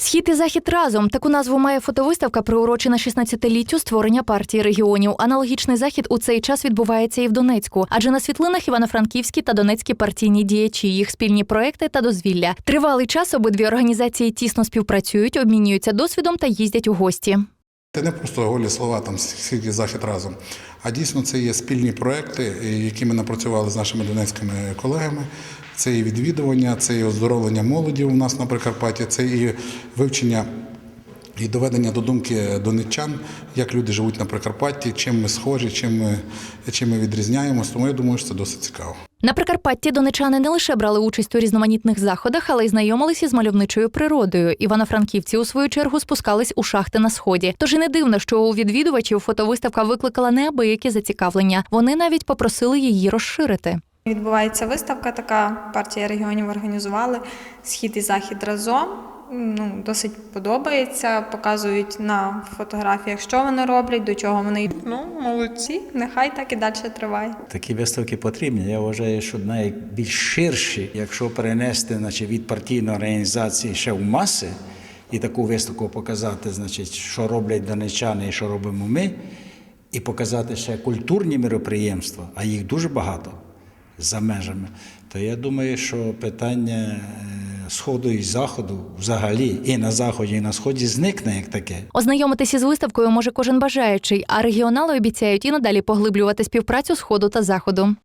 Схід і захід разом таку назву має фотовиставка, приурочена 16-літтю створення партії регіонів. Аналогічний захід у цей час відбувається і в Донецьку, адже на світлинах івано-франківські та донецькі партійні діячі, їх спільні проекти та дозвілля. Тривалий час обидві організації тісно співпрацюють, обмінюються досвідом та їздять у гості. Це не просто голі слова, там схід захід разом. А дійсно це є спільні проекти, які ми напрацювали з нашими донецькими колегами. Це і відвідування, це і оздоровлення молоді у нас на Прикарпатті, це і вивчення і доведення до думки донеччан, як люди живуть на Прикарпатті, чим ми схожі, чим ми, чим ми відрізняємось. Тому я думаю, що це досить цікаво. На Прикарпатті донечани не лише брали участь у різноманітних заходах, але й знайомилися з мальовничою природою. Івано-франківці у свою чергу спускались у шахти на сході. Тож і не дивно, що у відвідувачів фотовиставка викликала неабияке зацікавлення. Вони навіть попросили її розширити. Відбувається виставка, така партія регіонів організували схід і захід разом. Ну, досить подобається, показують на фотографіях, що вони роблять, до чого вони йдуть. Ну, молодці, нехай так і далі триває. Такі виставки потрібні. Я вважаю, що найбільш ширші, якщо перенести значить, від партійної організації ще в маси і таку виставку показати, значить, що роблять донечани і що робимо ми, і показати ще культурні мероприємства, а їх дуже багато за межами, то я думаю, що питання сходу і заходу взагалі і на заході, і на сході зникне як таке. Ознайомитися із виставкою може кожен бажаючий, а регіонали обіцяють і надалі поглиблювати співпрацю сходу та заходу.